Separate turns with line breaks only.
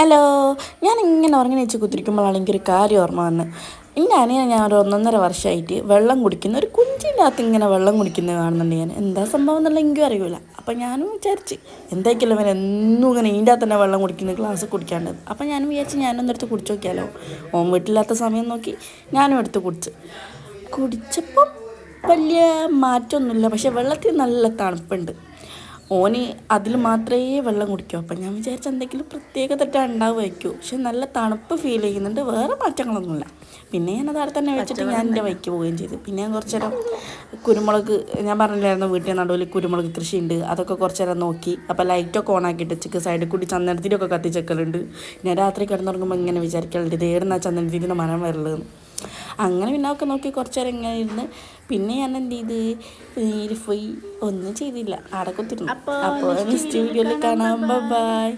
Hello ഞാൻ ഇങ്ങനെ ഉറങ്ങി വെച്ച് കുത്തിരിക്കുമ്പോഴാണ് എനിക്കൊരു കാര്യം ഓർമ്മ വന്ന്. എന്റെ അനിയ ഞാൻ ഒരു ഒന്നൊന്നര വർഷമായിട്ട് വെള്ളം കുടിക്കുന്ന ഒരു കുഞ്ചിനകത്ത് ഇങ്ങനെ വെള്ളം കുടിക്കുന്നത് കാണുന്നുണ്ട് ഞാൻ. എന്താ സംഭവം എന്നുള്ള എനിക്കും അറിയില്ല. അപ്പം ഞാനും വിചാരിച്ച് എന്തായിരിക്കും അവൻ എന്നും ഇങ്ങനെ ഇതിന്റെ തന്നെ വെള്ളം കുടിക്കുന്ന ഗ്ലാസ് കുടിക്കാണ്ട്? അപ്പം ഞാനും വിചാരിച്ച് ഞാനൊന്നും എടുത്ത് കുടിച്ച് നോക്കിയാലോ. ഓൻ വീട്ടിലാത്ത സമയം നോക്കി ഞാനും എടുത്ത് കുടിച്ച്. കുടിച്ചപ്പം വലിയ മാറ്റമൊന്നുമില്ല. പക്ഷേ വെള്ളത്തിൽ നല്ല തണുപ്പുണ്ട്. ഓന് അതിൽ മാത്രമേ വെള്ളം കുടിക്കൂ. അപ്പം ഞാൻ വിചാരിച്ച എന്തെങ്കിലും പ്രത്യേക തെറ്റാണ് ഉണ്ടാവുമായിരിക്കും പക്ഷെ നല്ല തണുപ്പ് ഫീൽ ചെയ്യുന്നുണ്ട്. വേറെ മാറ്റങ്ങളൊന്നുമില്ല. പിന്നെ ഞാൻ അത് അവിടെ തന്നെ വെച്ചിട്ട് ഞാൻ എന്റെ വയ്ക്ക് പോവുകയും ചെയ്തു. പിന്നെ ഞാൻ കുറച്ച് നേരം കുരുമുളക് ഞാൻ പറഞ്ഞില്ലായിരുന്നു വീട്ടിൽ നടുവിൽ കുരുമുളക് കൃഷി ഉണ്ട് അതൊക്കെ കുറച്ച് നേരം നോക്കി. അപ്പോൾ ലൈറ്റൊക്കെ ഓൺ ആക്കിയിട്ട് ചിക്ക് സൈഡിൽ കൂടി ചന്ദനത്തിരിയൊക്കെ കത്തിച്ചേക്കലുണ്ട്. ഞാൻ രാത്രി കിടന്നുറങ്ങുമ്പോൾ ഇങ്ങനെ വിചാരിക്കലുണ്ട് ഇത് ഏടുന്ന ചന്ദനത്തിരിന്റെ മനം വരലെന്ന് അങ്ങനെ പിന്നെ ഒക്കെ നോക്കി കുറച്ച് നേരം ഇങ്ങനെ ഇരുന്ന് പിന്നെ ഞാൻ എന്ത് ചെയ്ത്? നേരെ പോയി. ഒന്നും ചെയ്തില്ല. അടക്കത്തിരുന്നു കുത്തിരുന്നു. അപ്പോൾ നെക്സ്റ്റ് വീഡിയോയിൽ കാണാം. ബൈ